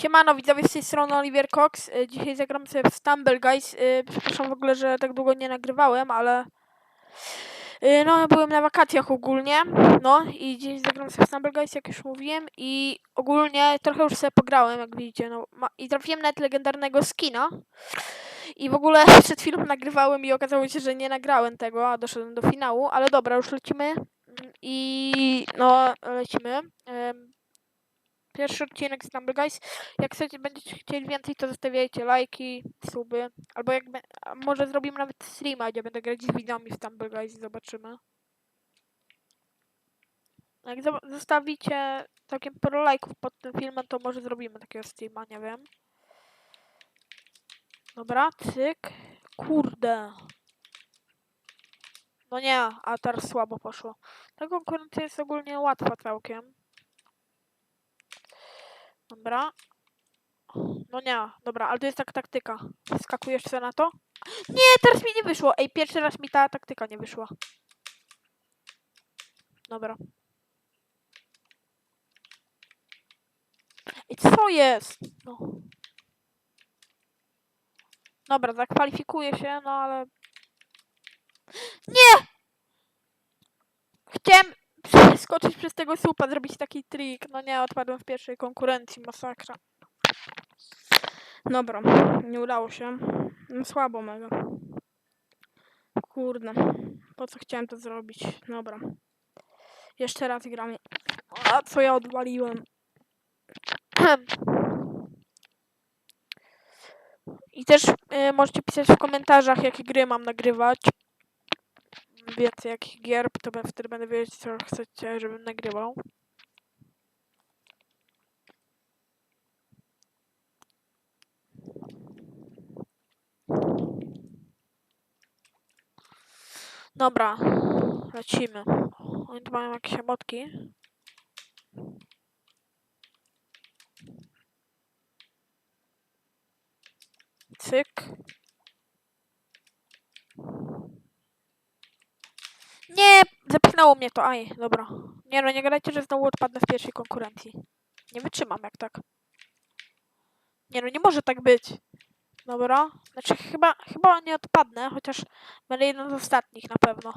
Siemano, widzowie z tej strony Oliver Cox. Y, Dzisiaj zagram sobie w Stumble Guys. Y, Przepraszam w ogóle, że tak długo nie nagrywałem, ale y, no byłem na wakacjach ogólnie. No i dzisiaj zagram sobie w Stumble Guys, jak już mówiłem i ogólnie trochę już sobie pograłem, jak widzicie. No, I trafiłem nawet legendarnego skina. I w ogóle przed chwilą nagrywałem i okazało się, że nie nagrałem tego, a doszedłem do finału, ale dobra, już lecimy. I no, lecimy. Pierwszy odcinek Stumble Guys. Jak chcecie, będziecie chcieli więcej, to zostawiajcie lajki, suby. Albo jak może zrobimy nawet streama, gdzie będę grać z widzami w Stumble Guys i zobaczymy. Jak zo- zostawicie całkiem sporo lajków pod tym filmem, to może zrobimy takiego streama, nie wiem. Dobra, cyk. Kurde. No nie, a teraz słabo poszło. Ta konkurencja jest ogólnie łatwa całkiem. Dobra. No nie, dobra, ale to jest taka taktyka. Skakujesz sobie na to? Nie, teraz mi nie wyszło. Ej, pierwszy raz mi ta taktyka nie wyszła. Dobra. I co jest? No. Dobra, zakwalifikuję się, no ale... Nie! Chciałem przeskoczyć przez tego słupa, zrobić taki trik. No nie, odpadłem w pierwszej konkurencji, masakra. Dobra, nie udało się. No słabo mega. Kurde, po co chciałem to zrobić? Dobra. Jeszcze raz gramy. A co ja odwaliłem? I też y, możecie pisać w komentarzach, jakie gry mam nagrywać. Więcej jakich gier, to wtedy będę wiedzieć, co chcecie, żebym nagrywał. Dobra, lecimy. Oni tu mają jakieś emotki. Cyk. Nie, zepchnęło mnie to, aj, dobra. Nie no, nie gadajcie, że znowu odpadnę w pierwszej konkurencji. Nie wytrzymam jak tak. Nie no, nie może tak być. Dobra, znaczy chyba, chyba nie odpadnę, chociaż będę jedną z ostatnich na pewno.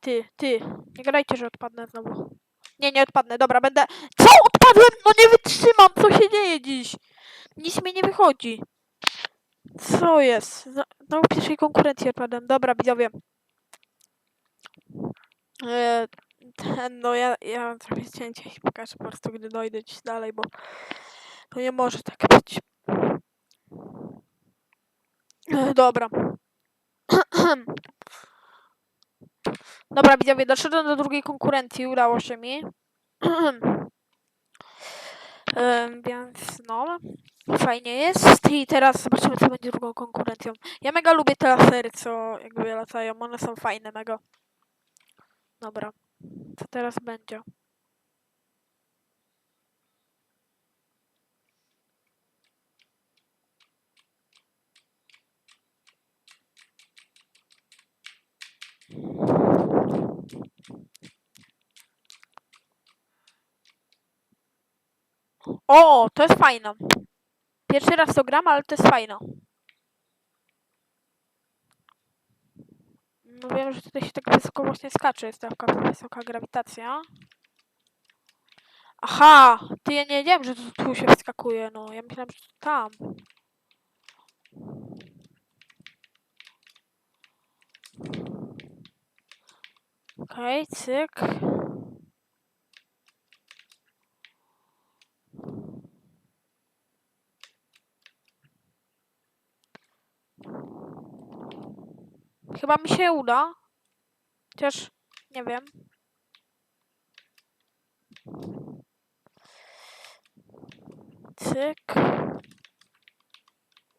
Ty, ty, nie gadajcie, że odpadnę znowu. Nie, nie odpadnę, dobra, będę... Co? Odpadłem? No nie wytrzymam, co się dzieje dziś? Nic mi nie wychodzi. Co jest? No, no w pierwszej konkurencji odpadłem. Dobra, widzowie. E, ten, no ja, ja mam trochę cięcia i pokażę po prostu, gdy dojdę gdzieś dalej, bo to nie może tak być. E, dobra. Dobra, widzowie, doszedłem do drugiej konkurencji, udało się mi. Em, więc no, fajnie jest. I teraz zobaczymy, co będzie drugą konkurencją. Ja mega lubię te lasery, co jakby latają. One są fajne, mega. Dobra, co teraz będzie? O, to jest fajne. Pierwszy raz to gram, ale to jest fajne. No wiem, że tutaj się tak wysoko właśnie skacze, jest taka wysoka grawitacja. Aha! Ty ja nie wiedziałem, że to tu się wskakuje, no. Ja myślałem, że to tam. Okej, cyk. Chyba mi się uda. Chociaż nie wiem. Cyk.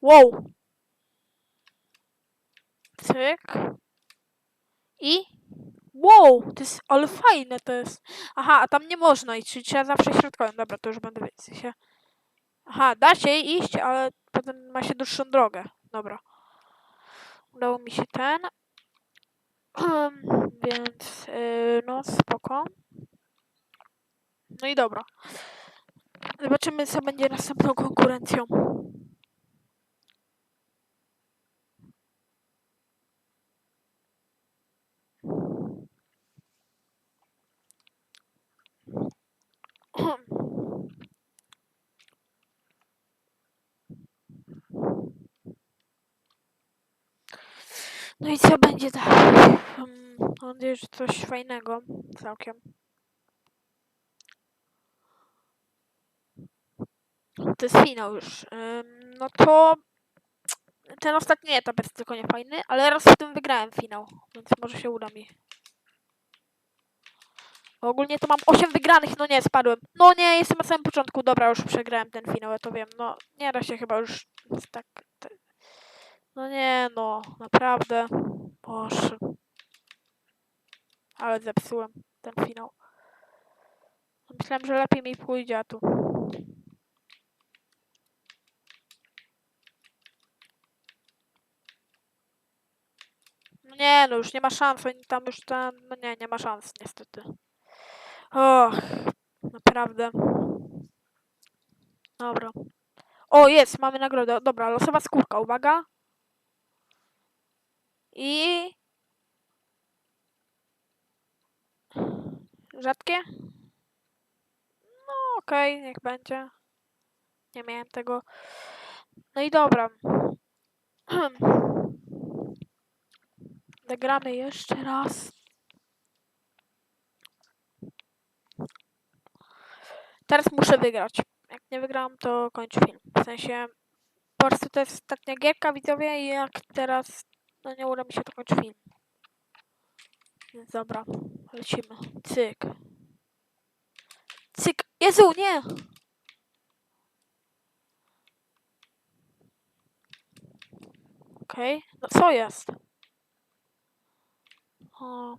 Wow. Cyk. I. Wow, to jest, ale fajne to jest. Aha, a tam nie można iść, czyli trzeba zawsze środkowym. Dobra, to już będę wiedzieć. Aha, da się iść, ale potem ma się dłuższą drogę. Dobra. Udało mi się ten. Więc yy, no spoko. No i dobra. Zobaczymy, co będzie następną konkurencją. No i co będzie dalej? Mam nadzieję, że coś fajnego całkiem. To jest finał już. Ym, No to ten ostatni etap jest tylko niefajny, ale raz w tym wygrałem finał, więc może się uda mi. Ogólnie to mam 8 wygranych, no nie, spadłem. No nie, jestem na samym początku, dobra, już przegrałem ten finał, ja to wiem. No, nie da się chyba już tak... No nie, no, naprawdę. Boże. Ale zepsułem ten finał. Myślałem, że lepiej mi pójdzie, a tu... No nie, no już nie ma szans, oni tam już tam, no nie, nie ma szans niestety. Och, naprawdę. Dobra. O, jest, mamy nagrodę. Dobra, losowa skórka, uwaga. I... Rzadkie? No, okej, niech będzie. Nie miałem tego. No i dobra. Zagramy jeszcze raz. Teraz muszę wygrać. Jak nie wygram, to kończę film. W sensie, po prostu to jest ostatnia gierka, widzowie, i jak teraz no nie uda mi się, to kończę film. Więc dobra, lecimy. Cyk. Cyk. Jezu, nie! Okej, no co jest? O.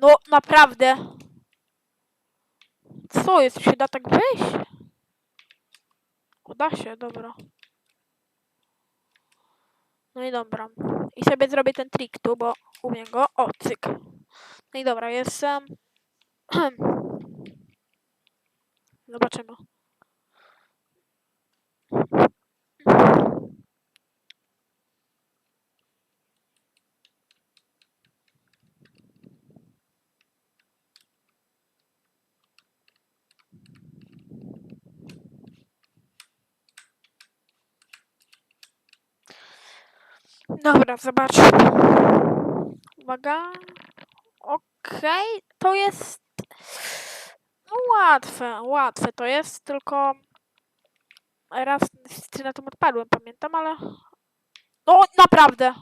No, naprawdę. Co jest? Się da tak wejść? Uda się, dobra. No i dobra. I sobie zrobię ten trik tu, bo umiem go. O, cyk. No i dobra, jestem. Zobaczymy. Dobra, zobaczmy. Uwaga. Okej, to jest. No łatwe, łatwe to jest, tylko raz niestety na tym odpadłem, pamiętam, ale. No naprawdę.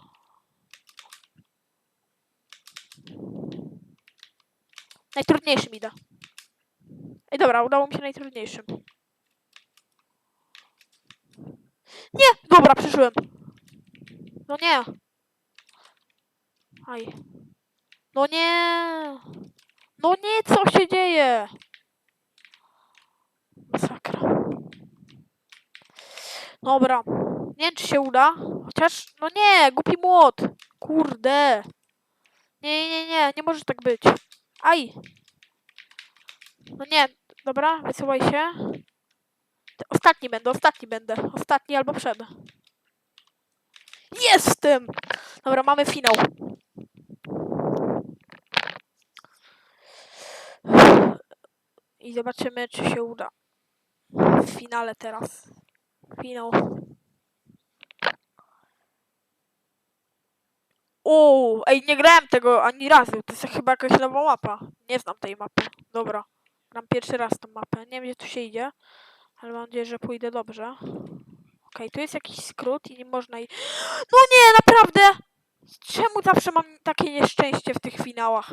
Najtrudniejszym idę. Ej, dobra, udało mi się najtrudniejszym. Nie! Dobra, przeżyłem. No nie. Aj. No nie. No nie, co się dzieje? Masakra. Dobra. Nie wiem, czy się uda. Chociaż, no nie, głupi młot. Kurde. Nie, nie, nie, nie może tak być. Aj. No nie, dobra, wysyłaj się. Ostatni będę, ostatni będę. Ostatni albo przed. Jestem! Dobra, mamy finał. I zobaczymy, czy się uda. W finale teraz. Finał. O, ej, nie grałem tego ani razu. To jest chyba jakaś nowa mapa. Nie znam tej mapy. Dobra. Gram pierwszy raz tą mapę. Nie wiem, gdzie tu się idzie. Ale mam nadzieję, że pójdę dobrze. Okej, tu jest jakiś skrót i nie można i... No nie, naprawdę! Czemu zawsze mam takie nieszczęście w tych finałach?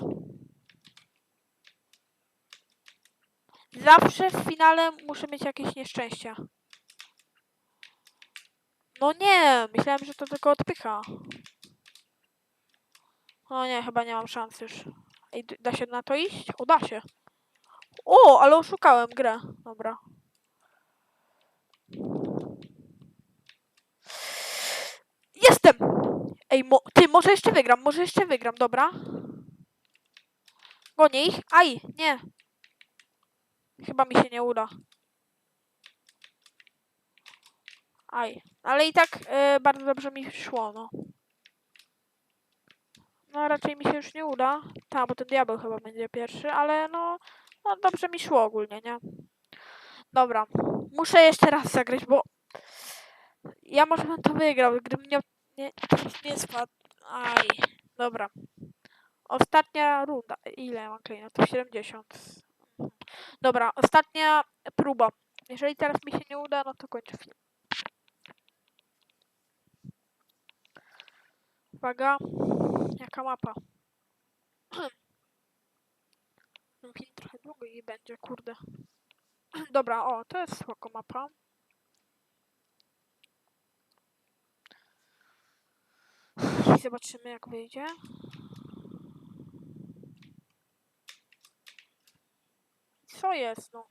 Zawsze w finale muszę mieć jakieś nieszczęścia. No nie, myślałem, że to tylko odpycha. O nie, chyba nie mam szans już. Ej, da się na to iść? O, da się. O, ale oszukałem grę. Dobra. Jestem! Ej, mo ty, może jeszcze wygram, może jeszcze wygram, dobra. Gonię ich. Aj, nie. Chyba mi się nie uda. Aj, ale i tak e, bardzo dobrze mi szło, no. No raczej mi się już nie uda. Tak, bo ten diabeł chyba będzie pierwszy, ale no, no dobrze mi szło ogólnie, nie? Dobra, muszę jeszcze raz zagrać, bo ja może bym to wygrał, gdybym nie, nie, nie spadł. Aj, dobra. Ostatnia runda. Ile mam klejnotów? 70. Mhm. Dobra, ostatnia próba. Jeżeli teraz mi się nie uda, no to kończę film. Uwaga. Jaka mapa? Film trochę długi będzie, kurde. Dobra, o, to jest spoko mapa. Zobaczymy jak wyjdzie. Co jest, no?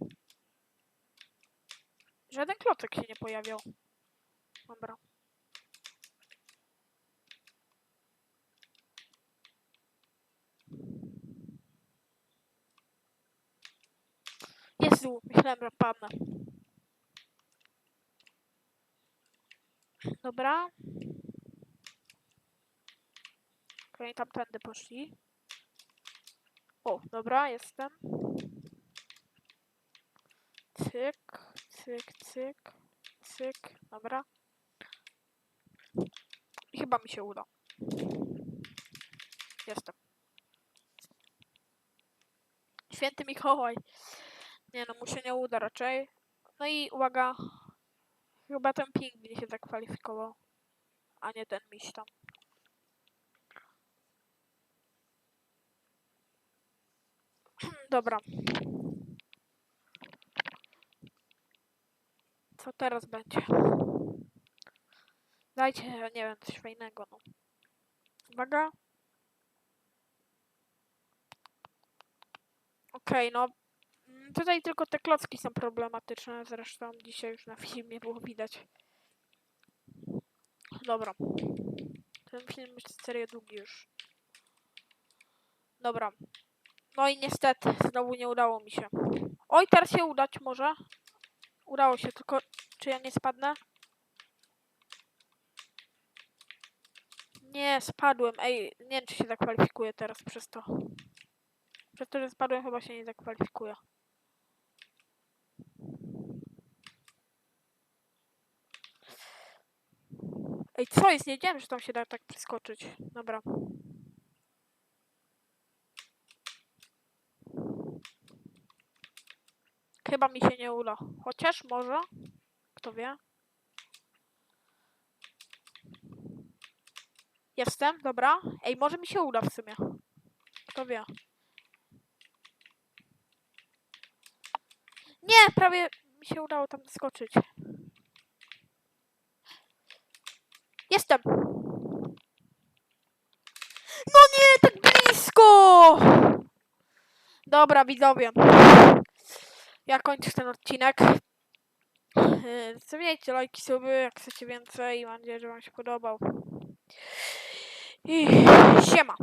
Żaden klocek się nie pojawiał. Dobra. Jezu, myślałem, że padnę. Dobra. Okej, tamtędy poszli. O, dobra, jestem. Cyk, cyk, cyk, cyk, dobra. I chyba mi się uda. Jestem. Święty Mikołaj. Nie no, mu się nie uda raczej. No i uwaga. Chyba ten pingwin się zakwalifikował. A nie ten miś tam. Dobra. Co teraz będzie? Dajcie, nie wiem, coś fajnego, no. Uwaga. Okej, no. Mm, Tutaj tylko te klocki są problematyczne, zresztą dzisiaj już na filmie było widać. Dobra. Ten film jest serio długi już. Dobra. No i niestety, znowu nie udało mi się. Oj, teraz się udać może. Udało się, tylko czy ja nie spadnę? Nie, spadłem. Ej, nie wiem, czy się zakwalifikuję teraz przez to. Przez to, że spadłem, chyba się nie zakwalifikuję. Ej, co jest? Nie wiedziałem, że tam się da tak przeskoczyć. Dobra. Chyba mi się nie uda. Chociaż może. Kto wie? Jestem, dobra. Ej, może mi się uda w sumie. Kto wie? Nie, prawie mi się udało tam skoczyć. Jestem. No nie, tak blisko! Dobra, widzowie. Ja kończę ten odcinek. Yy, Zostawiajcie lajki, suby, jak chcecie więcej. Mam nadzieję, że wam się podobał. I siema.